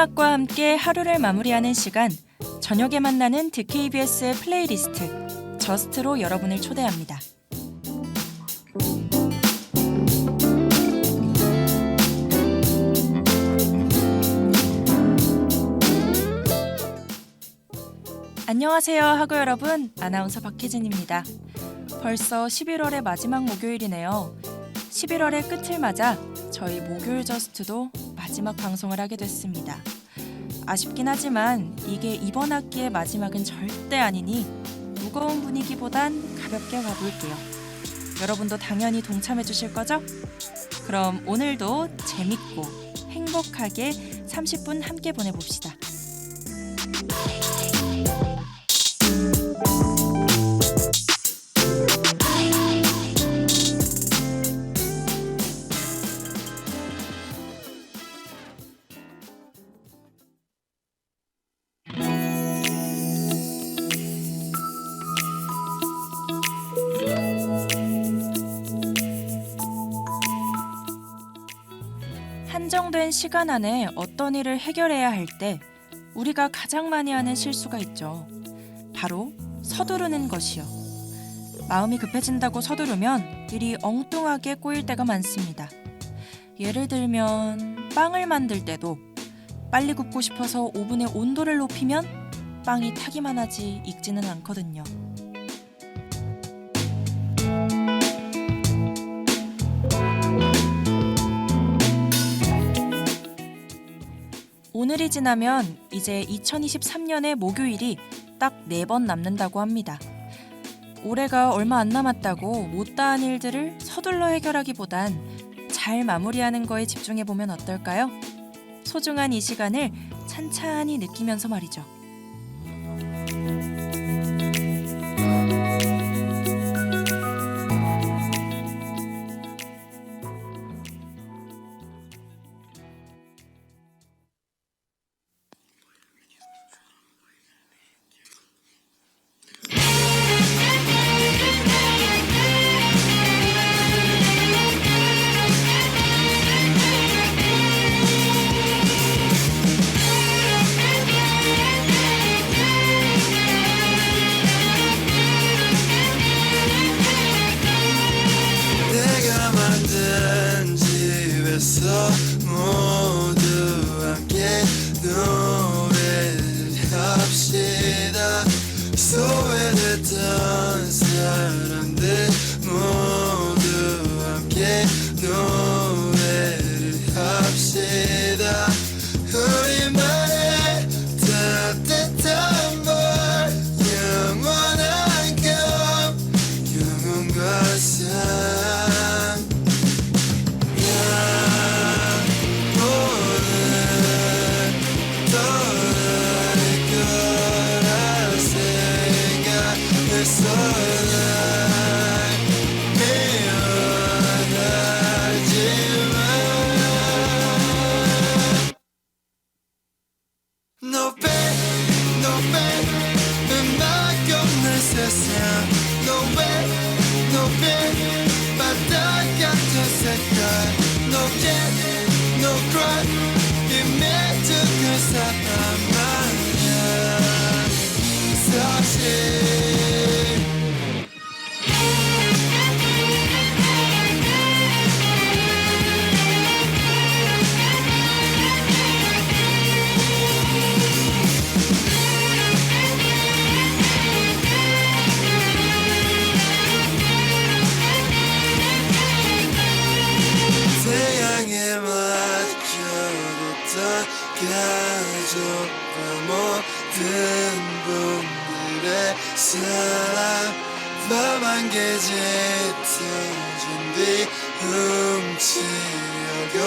음악과 함께 하루를 마무리하는 시간 저녁에 만나는 득KBS의 플레이리스트 저스트로 여러분을 초대합니다. 안녕하세요 하고 여러분 아나운서 박혜진입니다. 벌써 11월의 마지막 목요일이네요. 11월의 끝을 맞아 저희 목요일 저스트도 마지막 방송을 하게 됐습니다. 아쉽긴 하지만 이게 이번 학기의 마지막은 절대 아니니 무거운 분위기보단 가볍게 가볼게요. 여러분도 당연히 동참해 주실 거죠? 그럼 오늘도 재밌고 행복하게 30분 함께 보내봅시다. 시간 안에 어떤 일을 해결해야 할 때 우리가 가장 많이 하는 실수가 있죠. 바로 서두르는 것이요. 마음이 급해진다고 서두르면 일이 엉뚱하게 꼬일 때가 많습니다. 예를 들면 빵을 만들 때도 빨리 굽고 싶어서 오븐의 온도를 높이면 빵이 타기만 하지 익지는 않거든요. 오늘이 지나면 이제 2023년의 목요일이 딱 네 번 남는다고 합니다. 올해가 얼마 안 남았다고 못다한 일들을 서둘러 해결하기보단 잘 마무리하는 거에 집중해 보면 어떨까요? 소중한 이 시간을 찬찬히 느끼면서 말이죠.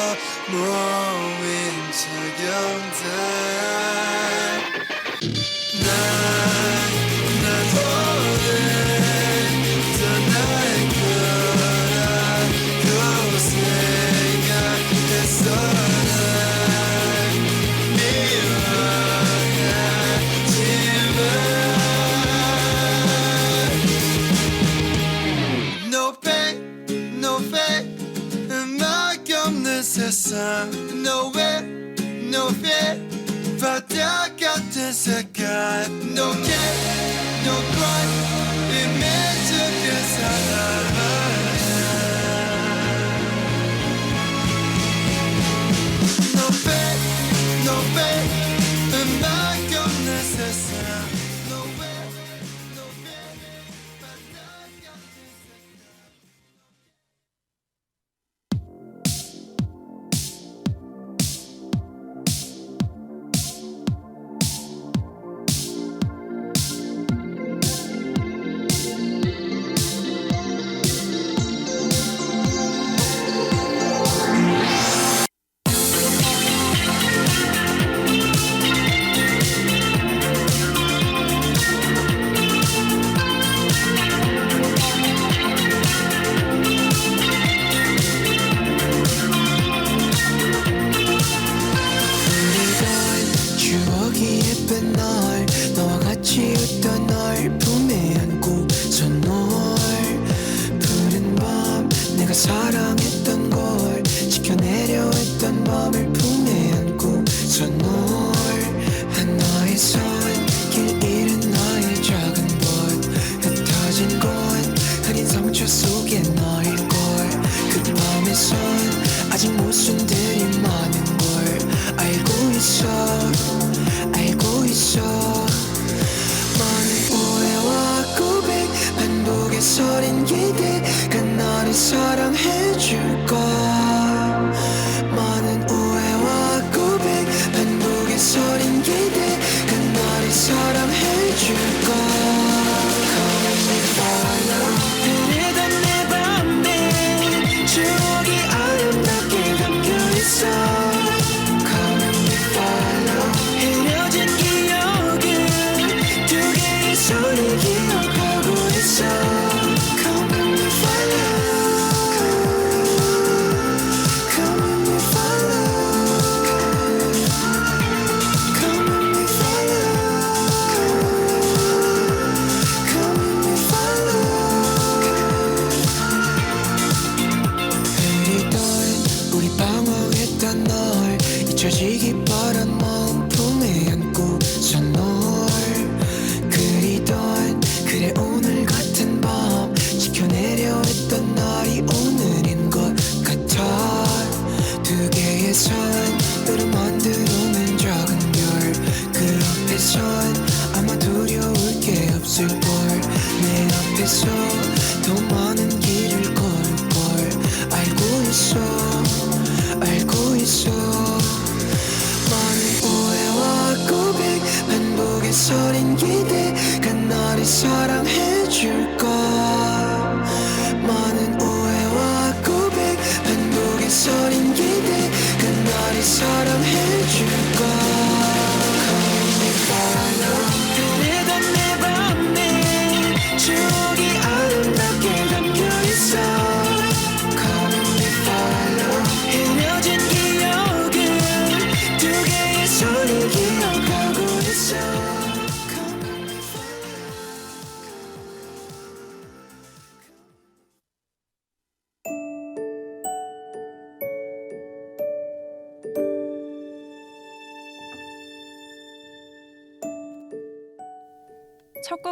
훔치려고 모 살아가 No 잊혀지기 바란 마음 품에 안고서 널 그리던 그래 오늘 같은 밤 지켜내려 했던 날이 오늘인 것 같아. 두 개의 산으로 만들어낸 작은 별그 앞에선 아마 두려울 게 없을 걸. 내 앞에서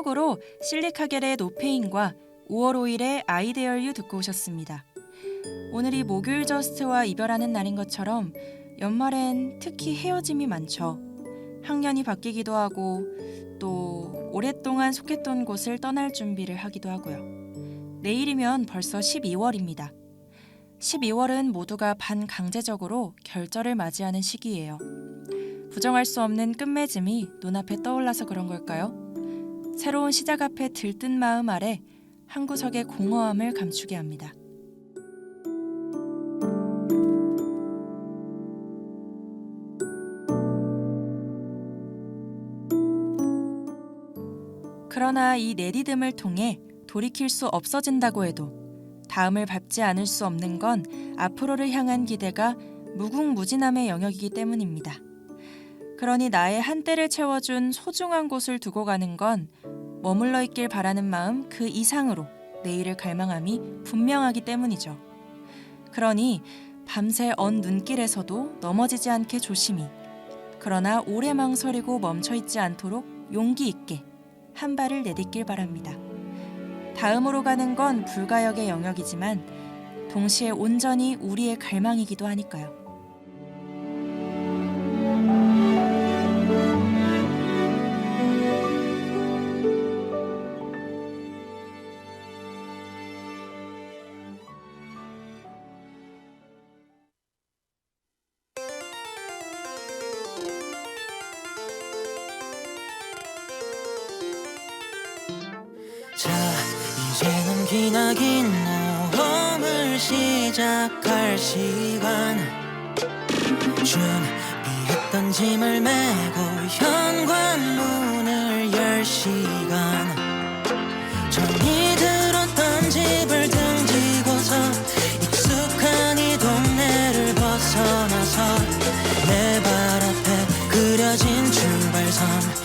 첫 곡으로 실리카겔의 노페인과 5월 5일의 아이데얼 유 듣고 오셨습니다. 오늘이 목요일 저스트와 이별하는 날인 것처럼 연말엔 특히 헤어짐이 많죠. 학년이 바뀌기도 하고 또 오랫동안 속했던 곳을 떠날 준비를 하기도 하고요. 내일이면 벌써 12월입니다. 12월은 모두가 반강제적으로 결절을 맞이하는 시기예요. 부정할 수 없는 끝맺음이 눈앞에 떠올라서 그런 걸까요? 새로운 시작 앞에 들뜬 마음 아래 한 구석의 공허함을 감추게 합니다. 그러나 이 내리듬을 통해 돌이킬 수 없어진다고 해도 다음을 밟지 않을 수 없는 건 앞으로를 향한 기대가 무궁무진함의 영역이기 때문입니다. 그러니 나의 한때를 채워준 소중한 곳을 두고 가는 건 머물러 있길 바라는 마음 그 이상으로 내일을 갈망함이 분명하기 때문이죠. 그러니 밤새 언 눈길에서도 넘어지지 않게 조심히 그러나 오래 망설이고 멈춰 있지 않도록 용기 있게 한 발을 내딛길 바랍니다. 다음으로 가는 건 불가역의 영역이지만 동시에 온전히 우리의 갈망이기도 하니까요. 자 이제는 기나긴 모험을 시작할 시간. 준비했던 짐을 메고 현관문을 열 시간. 전이 들었던 집을 등지고서 익숙한 이 동네를 벗어나서 내 발 앞에 그려진 출발선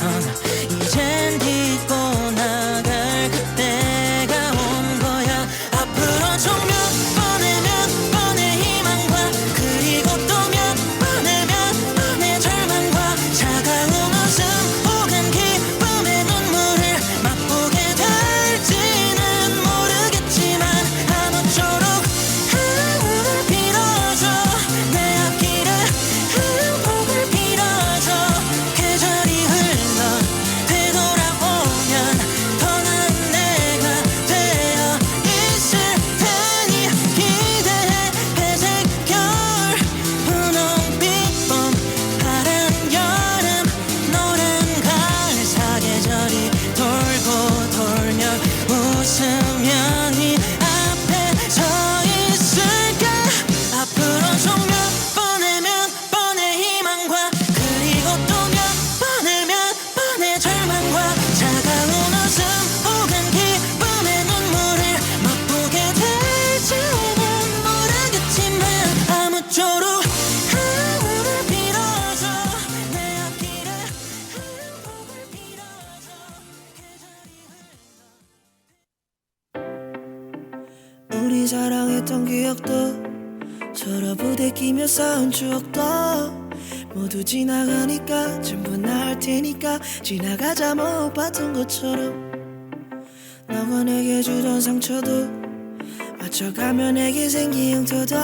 출 지나가자 못 봤던 것처럼 너가 내게 주던 상처도 맞춰가며 내게 생긴 흉터도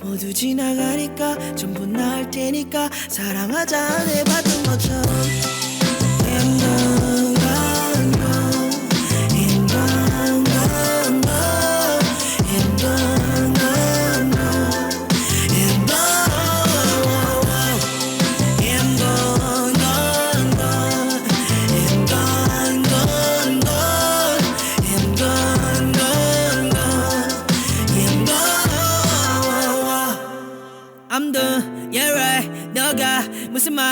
모두 지나가니까 전부 나을 테니까 사랑하자 안 해봤던 것처럼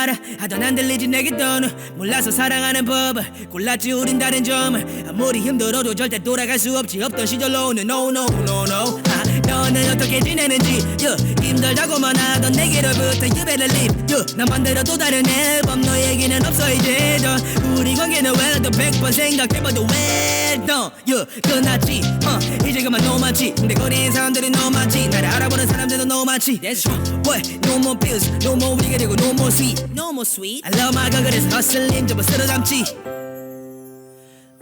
말을 하던 안 들리지 내게도는. 몰라서 사랑하는 법을 골랐지 우린 다른 점을 아무리 힘들어도 절대 돌아갈 수 없지. 없던 시절로는 no no no no. 아, 너는 어떻게 지내는지. yeah, 힘들다고만 하던 내게로부터 better leave yeah, 나 만들어 또 다른 앨범 너 얘기는 없어 이제 더 우리 관계는 왜또 백번 생각해봐도 왜또 yeah, 끝났지. 어, 이제 그만 너무 많지. 근데 거리엔 사람들이 너무 많지. 나를 알아보는 사람들도 너무 많지. That's true What? No more pills No more 우리가 되고 No more sweet. No more sweet. I love my girl. 그래서 hustling. 전부 쓸어 담지.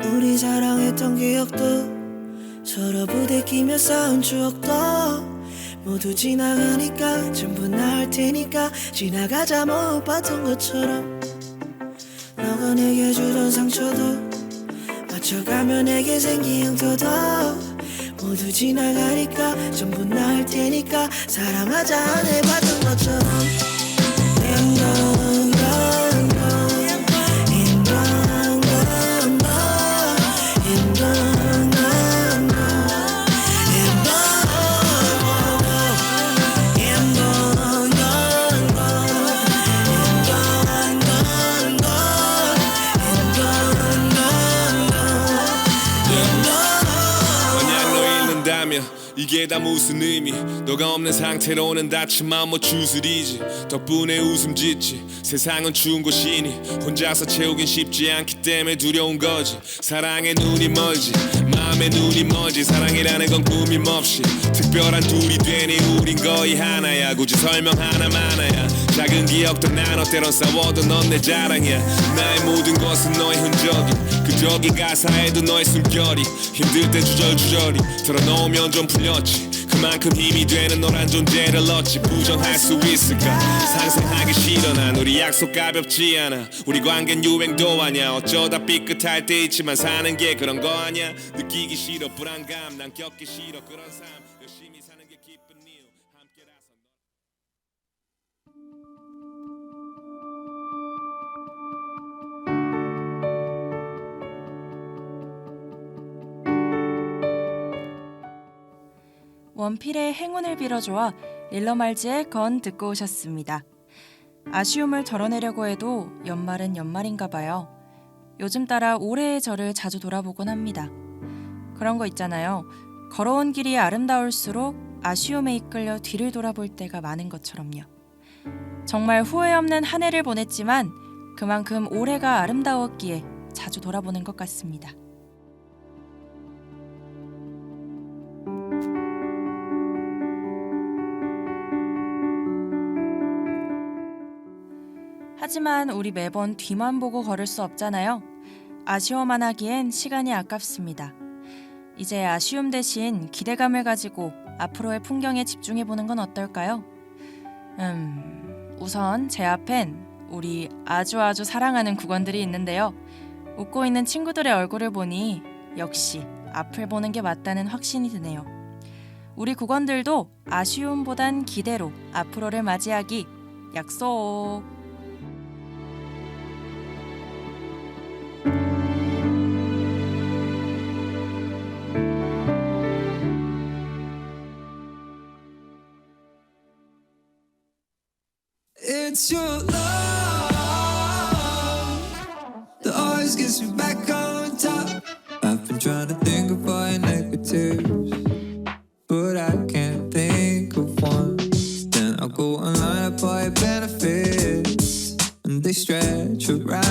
우리 사랑했던 기억도 서로 부대끼며 쌓은 추억도 모두 지나가니까 전부 나을 테니까 지나가자 못 봤던 것처럼 너가 내게 주던 상처도 맞춰가며 내게 생긴 형태도 모두 지나가니까 전부 나을 테니까 사랑하자 안 해봤던 것처럼 인간간 이게 다 무슨 의미? 너가 없는 상태로는 마음 못 추스리지. 덕분에 웃음 짓지. 세상은 추운 곳이니 혼자서 채우긴 쉽지 않기 때문에 두려운 거지. 사랑에 눈이 멀지. 마음에 눈이 멀지. 사랑이라는 건 꾸밈 없이. 특별한 둘이 되니 우린 거의 하나야. 굳이 설명 하나만아야. 작은 기억도 나눠 때론 싸워도 넌 내 자랑이야. 나의 모든 것은 너의 흔적이 그 저기 가사에도 너의 숨결이 힘들 땐 주절주절이 털어놓으면 좀 풀렸지. 그만큼 힘이 되는 너란 존재를 얻지. 부정할 수 있을까? 상상하기 싫어. 난 우리 약속 가볍지 않아. 우리 관계는 유행도 아냐 어쩌다 삐끗할 때 있지만 사는 게 그런 거 아냐 느끼기 싫어. 불안감. 난 겪기 싫어. 그런 삶 원필의 행운을 빌어줘와 릴러말즈의 건 듣고 오셨습니다. 아쉬움을 덜어내려고 해도 연말은 연말인가 봐요. 요즘 따라 올해의 저를 자주 돌아보곤 합니다. 그런 거 있잖아요. 걸어온 길이 아름다울수록 아쉬움에 이끌려 뒤를 돌아볼 때가 많은 것처럼요. 정말 후회 없는 한 해를 보냈지만 그만큼 올해가 아름다웠기에 자주 돌아보는 것 같습니다. 하지만 우리 매번 뒤만 보고 걸을 수 없잖아요. 아쉬워만 하기엔 시간이 아깝습니다. 이제 아쉬움 대신 기대감을 가지고 앞으로의 풍경에 집중해 보는 건 어떨까요? 음, 우선 제 앞엔 우리 아주 아주 사랑하는 국원들이 있는데요. 웃고 있는 친구들의 얼굴을 보니 역시 앞을 보는 게 맞다는 확신이 드네요. 우리 국원들도 아쉬움보단 기대로 앞으로를 맞이하기 약속. Stretch around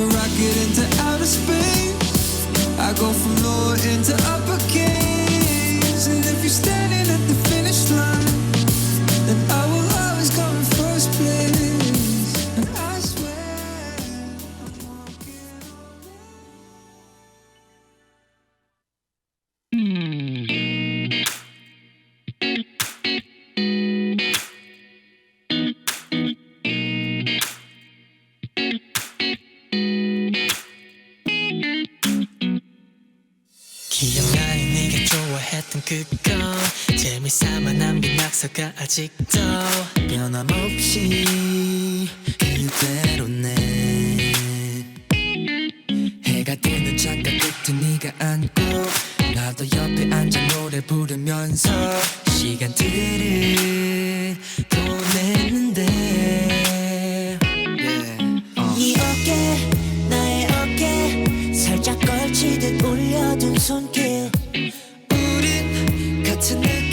a rocket into outer space. I go from lower into upper. 남긴 낙서가 아직도 변함없이 그대로네. 해가 뜨는 창가 끝에 네가 앉고 나도 옆에 앉아 노래 부르면서 시간들을 보냈는데. 네 어깨 나의 어깨 살짝 걸치듯 올려둔 손길. 우린 같은 느낌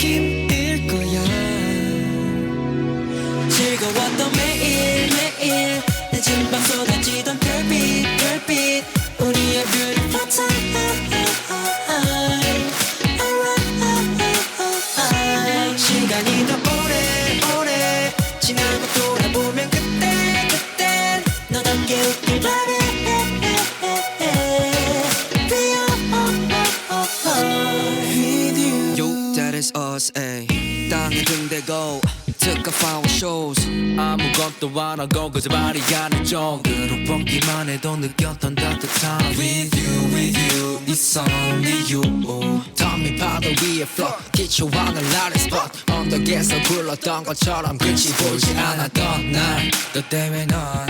땅에 등대고 took off our shows 아무것도 안 하고 거짓말이 아닐 정도로 뻥기만 해도 느꼈던 따뜻함 With you, with you, it's only you. 덤이 파도 위에 float 기초 하늘 아래 spot. 언덕에서 굴렀던 것처럼 끝이 보이지 않았던 날너 때문에 넌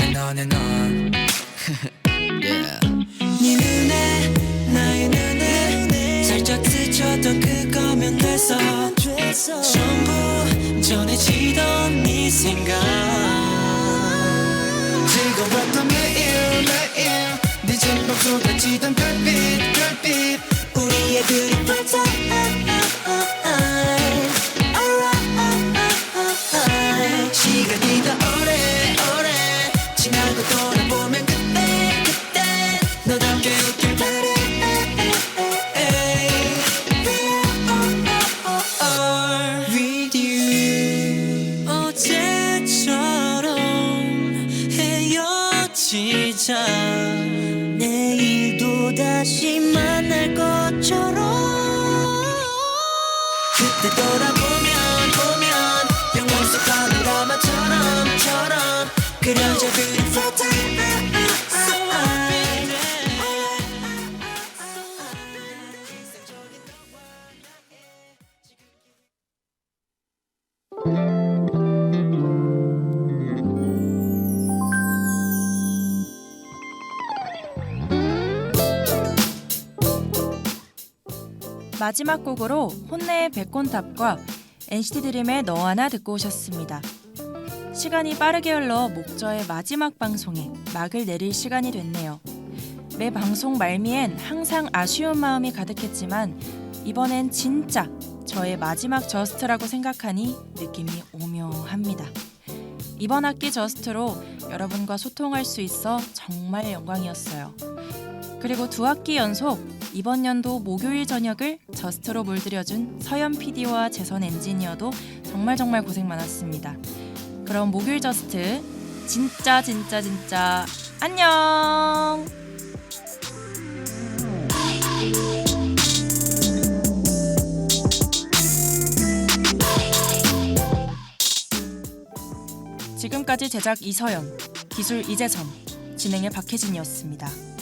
and on and on. Yeah. 네 눈에 나의 눈에 살짝 스쳤던 그거면 됐어 전부 전해지던 네 생각. 즐거웠던 매일 매일 늦은 밤 쏟아지던 별빛 별빛. 우리의 beautiful time 시간이 더 마지막 곡으로 혼내의 백곤탑과 NCT 드림의 너 하나 듣고 오셨습니다. 시간이 빠르게 흘러 목저의 마지막 방송에 막을 내릴 시간이 됐네요. 매 방송 말미엔 항상 아쉬운 마음이 가득했지만 이번엔 진짜 저의 마지막 저스트라고 생각하니 느낌이 오묘합니다. 이번 학기 저스트로 여러분과 소통할 수 있어 정말 영광이었어요. 그리고 두 학기 연속 이번 연도 목요일 저녁을 저스트로 물들여준 서현 PD와 재선 엔지니어도 정말 정말 고생 많았습니다. 그럼 목요일 저스트 진짜 진짜 진짜 안녕. 지금까지 제작 이서연, 기술 이재선, 진행의 박혜진이었습니다.